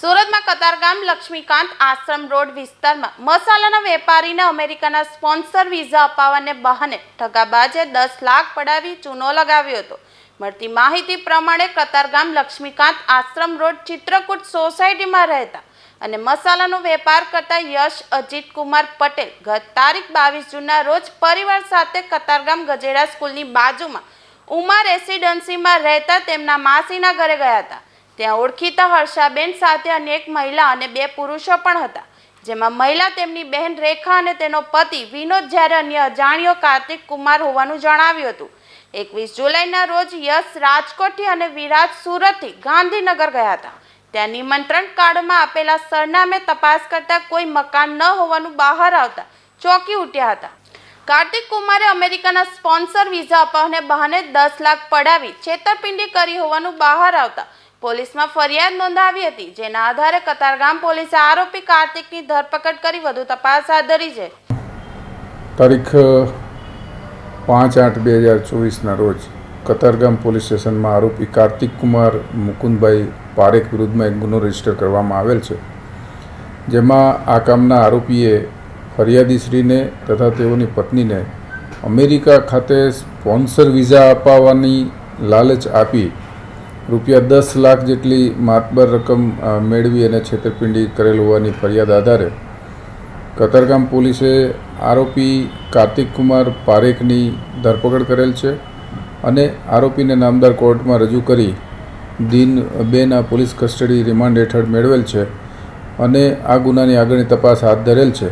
સુરતમાં કતારગામ લક્ષ્મીકાંત આશ્રમ રોડ વિસ્તારમાં મસાલાના વેપારીને અમેરિકાના સ્પોન્સર વિઝા અપાવવાને બહાને ઠગાબાજે દસ લાખ પડાવી ચૂનો લગાવ્યો હતો. મળતી માહિતી પ્રમાણે કતારગામ લક્ષ્મીકાંત આશ્રમ રોડ ચિત્રકૂટ સોસાયટીમાં રહેતા અને મસાલાનો વેપાર કરતા યશ અજીત કુમાર પટેલ ગત તારીખ બાવીસ જૂનના રોજ પરિવાર સાથે કતારગામ ગજેડા સ્કૂલની બાજુમાં ઉમા રેસિડેન્સીમાં રહેતા તેમના માસીના ઘરે ગયા હતા. ત્યાં ઓળખીતા હર્ષાબેન સાથે અનેક મહિલા અને બે પુરુષો પણ હતા. જેમાં મહિલા તેમની બહેન રેખા અને તેનો પતિ વિનોદ જ્યારે અન્ય અજાણ્યો કાર્તિક કુમાર હોવાનું જણાવ્યું હતું. એકવીસ જુલાઈના રોજ યશ રાજકોટથી અને વિરાજ સુરતથી ગાંધીનગર ગયા હતા. ત્યાં નિમંત્રણ કાર્ડમાં આપેલા સરનામે તપાસ કરતા કોઈ મકાન ન હોવાનું બહાર આવતા ચોંકી ઉઠ્યા હતા. કાર્તિક કુમારે અમેરિકાના સ્પોન્સર વિઝા અપાવને બહાને દસ લાખ પડાવી છેતરપિંડી કરી હોવાનું બહાર આવતા પોલીસમાં ફરિયાદ નોંધાવી હતી, જેના આધારે કતારગામ પોલીસે આરોપી કાર્તિકની ધરપકડ કરી વધુ તપાસ હાથ ધરી છે. તારીખ પાંચ આઠ બે હજાર ચોવીસના રોજ કતારગામ પોલીસ સ્ટેશનમાં આરોપી કાર્તિક કુમાર મુકુંદભાઈ પારેખ વિરુદ્ધમાં એક ગુનો રજિસ્ટર કરવામાં આવેલ છે. જેમાં આ કામના આરોપીએ ફરિયાદીશ્રીને તથા તેઓની પત્નીને અમેરિકા ખાતે સ્પોન્સર વિઝા અપાવવાની લાલચ આપી રૂપિયા દસ લાખ જેટલી માતબર રકમ મેળવી અને છેતરપિંડી કરેલ હોવાની ફરિયાદ આધારે કતારગામ પોલીસે આરોપી કાર્તિક કુમાર પારેખની ધરપકડ કરેલ છે અને આરોપીને નામદાર કોર્ટમાં રજૂ કરી દિન બેના પોલીસ કસ્ટડી રિમાન્ડ હેઠળ મેળવેલ છે અને આ ગુનાની આગળની તપાસ હાથ ધરેલ છે.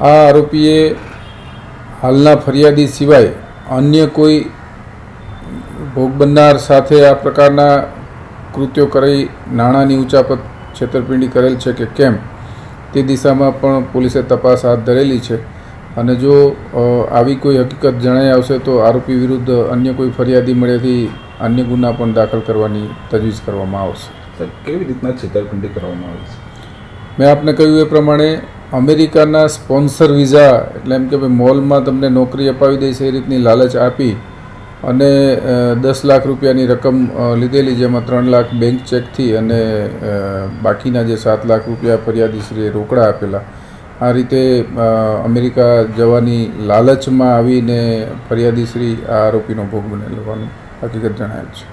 આ આરોપીએ હાલના ફરિયાદી સિવાય અન્ય કોઈ ભોગ બનનાર સાથે આ પ્રકારના કૃત્યો કરી નાણાંની ઉચાપત છેતરપિંડી કરેલ છે કે કેમ તે દિશામાં પણ પોલીસે તપાસ હાથ ધરેલી છે. અને જો આવી કોઈ હકીકત જણાઈ આવશે તો આરોપી વિરુદ્ધ અન્ય કોઈ ફરિયાદી મળેથી અન્ય ગુના પણ દાખલ કરવાની તજવીજ કરવામાં આવશે. કેવી રીતના છેતરપિંડી કરવામાં આવે છે? મેં આપને કહ્યું એ પ્રમાણે અમેરિકાના સ્પોન્સર વિઝા, એટલે એમ કે ભાઈ મોલમાં તમને નોકરી અપાવી દે છે એ રીતની લાલચ આપી અને દસ લાખ રૂપિયાની રકમ લીધેલી જેમાં ત્રણ લાખ બેંક ચેકથી અને બાકીના જે સાત લાખ રૂપિયા ફરિયાદીશ્રીએ રોકડા આપેલા. આ રીતે અમેરિકા જવાની લાલચમાં આવીને ફરિયાદીશ્રી આ આરોપીનો ભોગ બનેલ હોવાનું હકીકત જણાયેલ છે.